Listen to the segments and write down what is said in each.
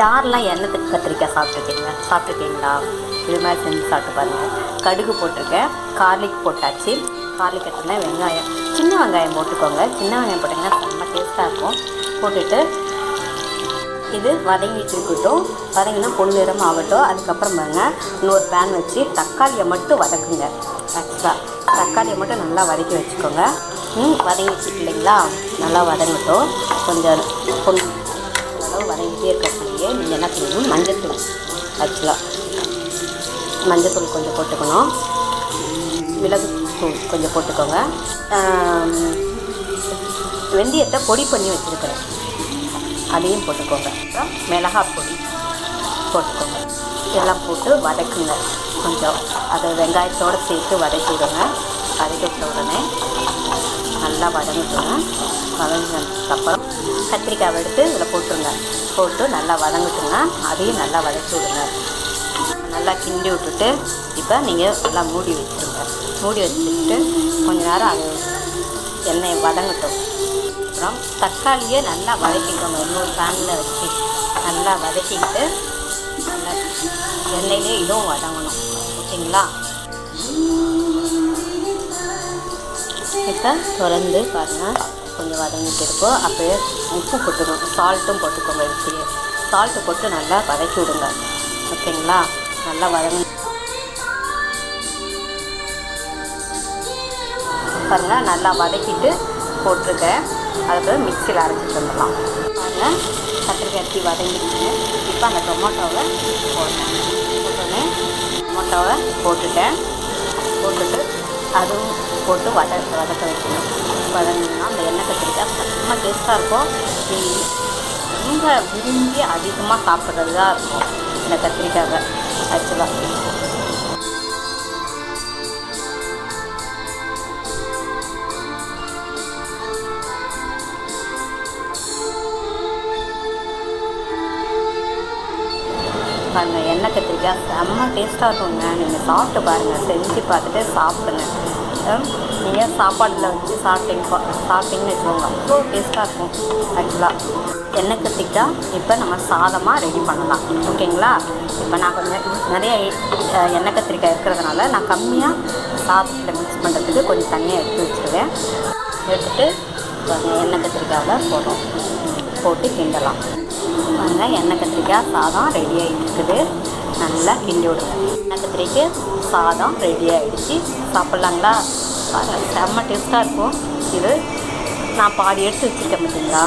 யாரெல்லாம் எண்ணெய் கத்திரிக்காய் சாப்பிட்ருக்கீங்க சாப்பிட்ருக்கீங்களா இது மாதிரி செஞ்சு சாப்பிட்டு பாருங்கள் கடுகு போட்டிருக்கேன் கார்லிக் போட்டாச்சு. கார்லிக் எடுத்துனா வெங்காயம். சின்ன வெங்காயம் போட்டுக்கோங்க. சின்ன வெங்காயம் போட்டிங்கன்னா செம்ம டேஸ்ட்டாக இருக்கும். போட்டுட்டு இது வதங்கிட்டு இருக்கட்டும். வதங்கினா பொன்னிறம் ஆகட்டும். அதுக்கப்புறம் பாருங்க இன்னொரு பேன் வச்சு தக்காளியை மட்டும் வதக்குங்க. ஆக்சுவலாக தக்காளியை மட்டும் நல்லா வதக்கி வச்சுக்கோங்க. ம் வதங்கிச்சு இல்லைங்களா? நல்லா வதங்கட்டும். கொஞ்சம் பொன் வதங்கிட்டே இருக்கக்கூடிய நீங்கள் என்ன செய்யணும் மஞ்சத்தூள். ஆக்சுவலாக மஞ்சத்தூள் கொஞ்சம் போட்டுக்கணும். மிளகு தூள் கொஞ்சம் போட்டுக்கோங்க. வெந்தயத்தை பொடி பண்ணி வச்சுருக்கிறேன். அதையும் போட்டுக்கோங்க. அப்புறம் மிளகாய் பொடி போட்டுக்கோங்க. எல்லாம் போட்டு வதக்குங்க. கொஞ்சம் அதை வெங்காயத்தோடு சேர்த்து வதக்கிடுங்க. வதக்கிட்ட உடனே நல்லா வதங்கிட்டுங்க வதங்கினதுக்கப்புறம் கத்திரிக்காவை எடுத்து இதில் போட்டுருங்க. போட்டு நல்லா வதங்கட்டுங்க. அதையும் நல்லா வதக்கி விடுங்க. நல்லா கிண்டி விட்டுட்டு இப்போ நீங்கள் நல்லா மூடி வச்சுருங்க. மூடி வச்சுட்டு கொஞ்ச நேரம் அது எண்ணெயை வதங்கட்டும். அப்புறம் தக்காளியை நல்லா வதக்கிக்கோங்க. இன்னொரு பேனில் வச்சு நல்லா வதக்கிக்கிட்டு நல்லா எண்ணெயிலே இதுவும் வதங்கணும். ஓகேங்களா? இப்போ திறந்து பாருங்கள் கொஞ்சம் வதங்கிட்டு இருக்கும் அப்போயே உப்பு போட்டுக்கணும். சால்ட்டும் போட்டுக்கோங்க இப்படியே. சால்ட்டு போட்டு நல்லா வதக்கி விடுங்க. ஓகேங்களா? நல்லா வதங்க பாருங்கள் நல்லா வதக்கிட்டு போட்டிருக்கேன். அதுக்கு மிக்சியில் அரைச்சிட்டு வந்துடலாம். பாருங்கள் கத்திரிக்காய் அரிசி வதங்கிடுச்சு. இப்போ அந்த டொமேட்டோவை போட்டேன் போட்டோன்னே டொமேட்டோவை போட்டுட்டேன். போட்டுட்டு அதுவும் போட்டு வத வதக்க வைக்கணும். வதங்கினா அந்த எண்ணெய் கத்திரிக்காய் செம்ம டேஸ்ட்டாக இருக்கும். ரொம்ப விரும்பி அதிகமாக சாப்பிட்றது தான் இருக்கும் இந்த கத்திரிக்காவை ஆக்சுவலாக பாருங்கள் எண்ணெய் கத்திரிக்காய் செம்ம டேஸ்ட்டாக இருக்குங்க. நீங்கள் சாப்பிட்டு பாருங்கள் செஞ்சு பார்த்துட்டு சாப்பிடுங்க. நீங்கள் சாப்பாட்டில் வச்சு சாப்பிட்டீங்க சாப்பிட்டீங்கன்னு வச்சுக்கோங்க. அவ்வளோ டேஸ்ட்டாக இருக்கும். ஆக்சுவலாக எண்ணெய் கத்திரிக்காய் இப்போ நம்ம சாதமாக ரெடி பண்ணலாம். ஓகேங்களா இப்போ நான் கொஞ்சம் நிறைய எண்ணெய் கத்திரிக்காய் இருக்கிறதுனால நான் கம்மியாக சாதத்தில் மிக்ஸ் பண்ணுறதுக்கு கொஞ்சம் தண்ணியை எடுத்து வச்சுருவேன். எடுத்துட்டு எண்ணெய் கத்திரிக்காவில் போடுறோம் போட்டு கிண்டலாம். பாருங்க எண்ணெய் கத்திரிக்காய் சாதம் ரெடி ஆகிட்டு இருக்குது. நல்லா கிண்டி விடுவேன் எண்ணெய் சாதம் ரெடி ஆகிடுச்சு சாப்பிட்லாங்களா? செம்ம டேஸ்ட்டாக இருக்கும். இது நான் பாதி எடுத்து வச்சுருக்கேன் பார்த்தீங்களா?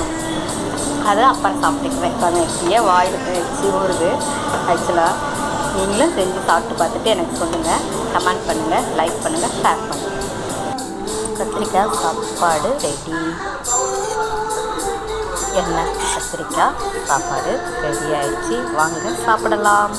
அதை அப்புறம் சாப்பிட்டுக்குவேன் பாருங்க ஏன் வாயில் வச்சு ஊறுது. ஆக்சுவலாக நீங்களும் செஞ்சு சாப்பிட்டு பார்த்துட்டு எனக்கு சொல்லுங்கள் கமெண்ட் பண்ணுங்கள் லைக் பண்ணுங்கள் ஷேர் பண்ணுங்கள் கத்திரிக்காய் சாப்பாடு ரெடி எண்ணெய் கத்திரிக்காய் சாப்பாடு ரெடி ஆயிடுச்சு. வாங்க சாப்பிடலாம்.